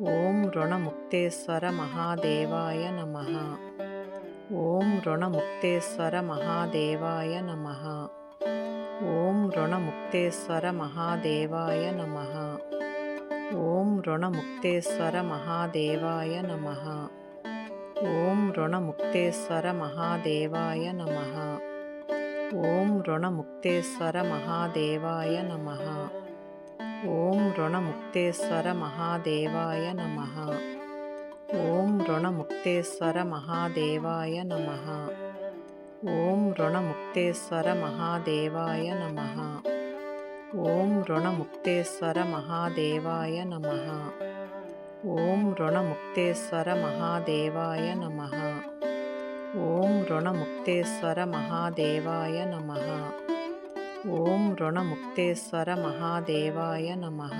ॐ ऋणमुक्तेश्वरमहादेवाय नमः। ॐ ॐणमुक्तेश्वरमहादेवाय नमः। ॐ ॐणमुक्तेश्वरमहादेवाय नमः। ॐ ॐणमुक्तेश्वरमहादेवाय नमः। ॐ ॐणमुक्तेश्वरमहादेवाय नमः। ॐ ॐणमुक्तेश्वरमहादेवाय नमः। ॐ ऋणमुक्तेश्वरमहादेवाय नमः। ॐ ॐणमुक्तेश्वरमहादेवाय नमः। ॐ ॐणमुक्तेश्वरमहादेवाय नमः। ॐ ॐणमुक्तेश्वरमहादेवाय नमः। ॐ ॐणमुक्तेश्वरमहादेवाय नमः। ॐ ॐणमुक्तेश्वरमहादेवाय नमः। ॐ ऋणमुक्तेश्वरमहादेवाय नमः।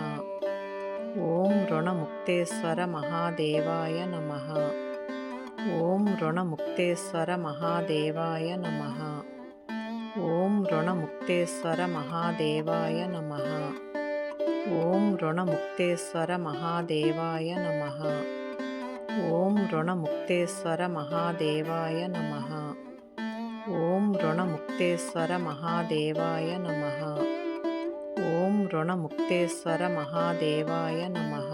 ॐ ॐणमुक्तेश्वरमहादेवाय नमः। ॐ ॐणमुक्तेश्वरमहादेवाय नमः। ॐ ॐणमुक्तेश्वरमहादेवाय नमः। ॐ ॐणमुक्तेश्वरमहादेवाय नमः। ॐ ॐणमुक्तेश्वरमहादेवाय नमः। ऋणमुक्तेश्वरमहादेवाय नमः। ॐ ऋणमुक्तेश्वरमहादेवाय नमः।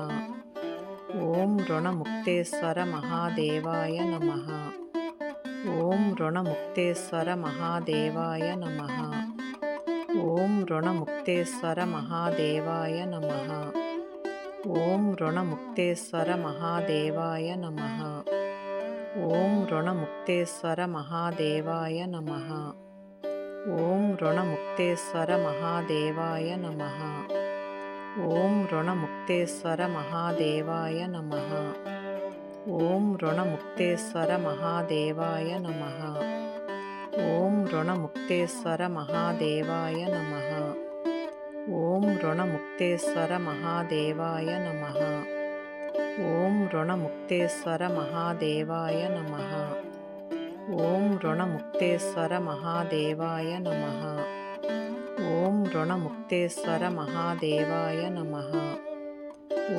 ॐ ऋणमुक्तेश्वरमहादेवाय नमः। ॐ ऋणमुक्तेश्वरमहादेवाय नमः। ॐ ऋणमुक्तेश्वरमहादेवाय नमः। ॐ ऋणमुक्तेश्वरमहादेवाय नमः। ॐ ऋणमुक्तेश्वरमहादेवाय नमः। ॐ ॐणमुक्तेश्वरमहादेवाय नमः। ॐ ॐणमुक्तेश्वरमहादेवाय नमः। ॐ ॐणमुक्तेश्वरमहादेवाय नमः। ॐ ॐणमुक्तेश्वरमहादेवाय नमः। ॐ ॐणमुक्तेश्वरमहादेवाय नमः। ॐ ऋणमुक्तेश्वरमहादेवाय नमः। ॐ ॐणमुक्तेश्वरमहादेवाय नमः। ॐ ॐणमुक्तेश्वरमहादेवाय नमः।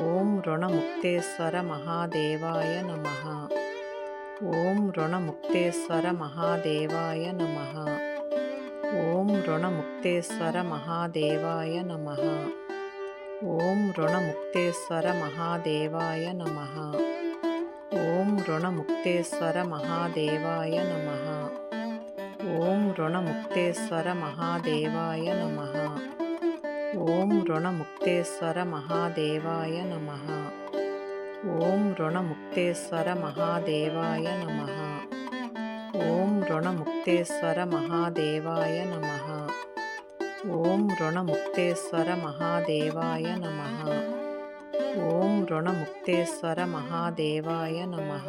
ॐ ॐणमुक्तेश्वरमहादेवाय नमः। ॐ ॐणमुक्तेश्वरमहादेवाय नमः। ॐ ॐणमुक्तेश्वरमहादेवाय नमः। ॐ ऋणमुक्तेश्वर महादेवाय नमः। ॐ ऋणमुक्तेश्वर महादेवाय नमः। ॐ ऋणमुक्तेश्वर महादेवाय नमः। ॐ ऋणमुक्तेश्वर महादेवाय नमः। ॐ ऋणमुक्तेश्वर महादेवाय नमः। ॐ ऋणमुक्तेश्वर महादेवाय नमः। ॐ ऋणमुक्तेश्वर महादेवाय नमः। ॐ ऋणमुक्तेश्वर महादेवाय नमः।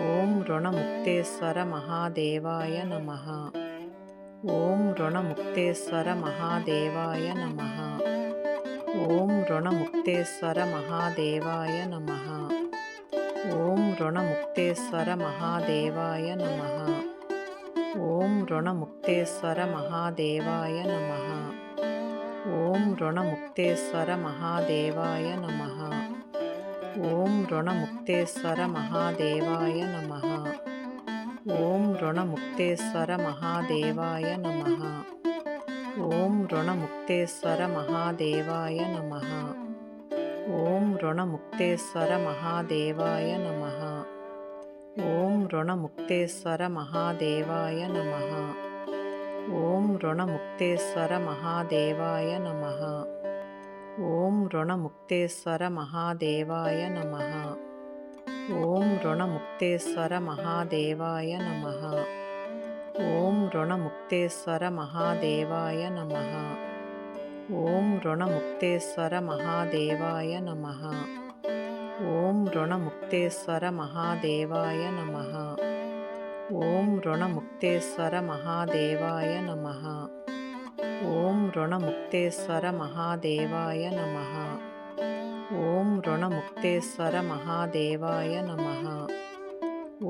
ॐ ऋणमुक्तेश्वर महादेवाय नमः। ॐ ऋणमुक्तेश्वर महादेवाय नमः। ॐ ऋणमुक्तेश्वर महादेवाय नमः। ॐ ऋणमुक्तेश्वर महादेवाय नमः। ॐ ऋणमुक्तेश्वर महादेवाय नमः। ॐ ऋणमुक्तेश्वर महादेवाय नमः। ॐ ऋणमुक्तेश्वर महादेवाय नमः। ॐ ऋणमुक्तेश्वर महादेवाय नमः। ॐ ऋणमुक्तेश्वर महादेवाय नमः। ॐ ऋणमुक्तेश्वर महादेवाय नमः। ॐ ऋणमुक्तेश्वरमहादेवाय नमः। ॐ ऋणमुक्तेश्वरमहादेवाय नमः। ॐ ऋणमुक्तेश्वरमहादेवाय नमः। ॐ ऋणमुक्तेश्वरमहादेवाय नमः। ॐ ऋणमुक्तेश्वरमहादेवाय नमः। ॐ ऋणमुक्तेश्वरमहादेवाय नमः। ऋणमुक्तेश्वरमहादेवाय नमः ॐ ऋणमुक्तेश्वरमहादेवाय नमः। ॐ ऋणमुक्तेश्वरमहादेवाय नमः। ॐ ऋणमुक्तेश्वरमहादेवाय नमः।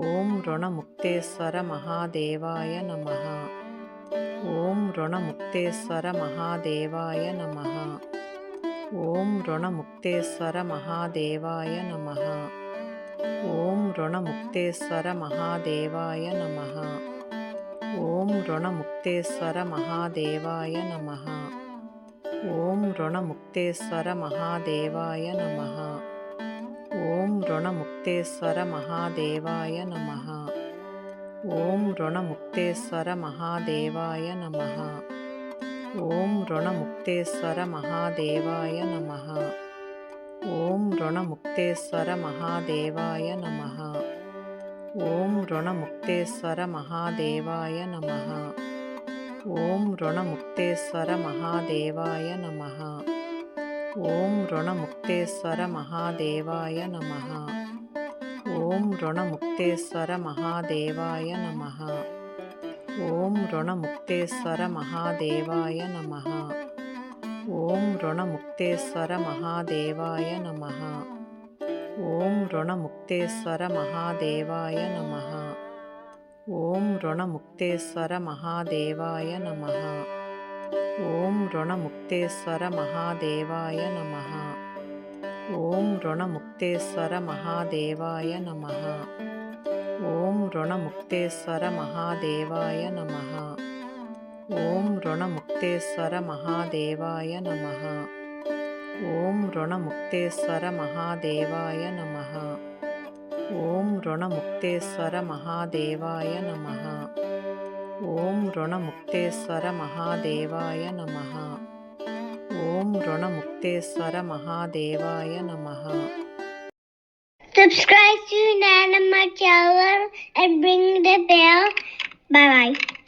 ॐ ऋणमुक्तेश्वरमहादेवाय नमः। ॐ ऋणमुक्तेश्वरमहादेवाय नमः। ॐ ऋणमुक्तेश्वरमहादेवाय नमः। ॐ ॐणमुक्तेश्वरमहादेवाय नमः। ॐ ॐणमुक्तेश्वरमहादेवाय नमः। ॐ ॐणमुक्तेश्वरमहादेवाय नमः। ॐ ॐणमुक्तेश्वरमहादेवाय नमः। ॐ ॐणमुक्तेश्वरमहादेवाय नमः। ॐ ऋणमुक्तेश्वर महादेवाय नमः। ॐ ऋणमुक्तेश्वर महादेवाय नमः। ॐ ऋणमुक्तेश्वर महादेवाय नमः। ॐ ऋणमुक्तेश्वर महादेवाय नमः। ॐ ऋणमुक्तेश्वर महादेवाय नमः। ॐ ऋणमुक्तेश्वर महादेवाय नमः। ॐ ॐणमुक्तेश्वरमहादेवाय नमः। ॐ ॐणमुक्तेश्वरमहादेवाय नमः। ॐ ॐणमुक्तेश्वरमहादेवाय नमः। ॐ ॐणमुक्तेश्वरमहादेवाय नमः। ॐ ॐणमुक्तेश्वरमहादेवाय नमः। ॐ ॐणमुक्तेश्वरमहादेवाय नमः। ॐ ऋणमुक्तेश्वरमहादेवाय नमः। ॐ ॐणमुक्तेश्वरमहादेवाय नमः। ॐ ॐणमुक्तेश्वरमहादेवाय नमः। ॐ ॐणमुक्तेश्वरमहादेवाय नमः। ॐ ॐणमुक्तेश्वरमहादेवाय नमः। ॐ ॐणमुक्तेश्वरमहादेवाय नमः। Subscribe to Nana channel and ring the bell. Bye bye.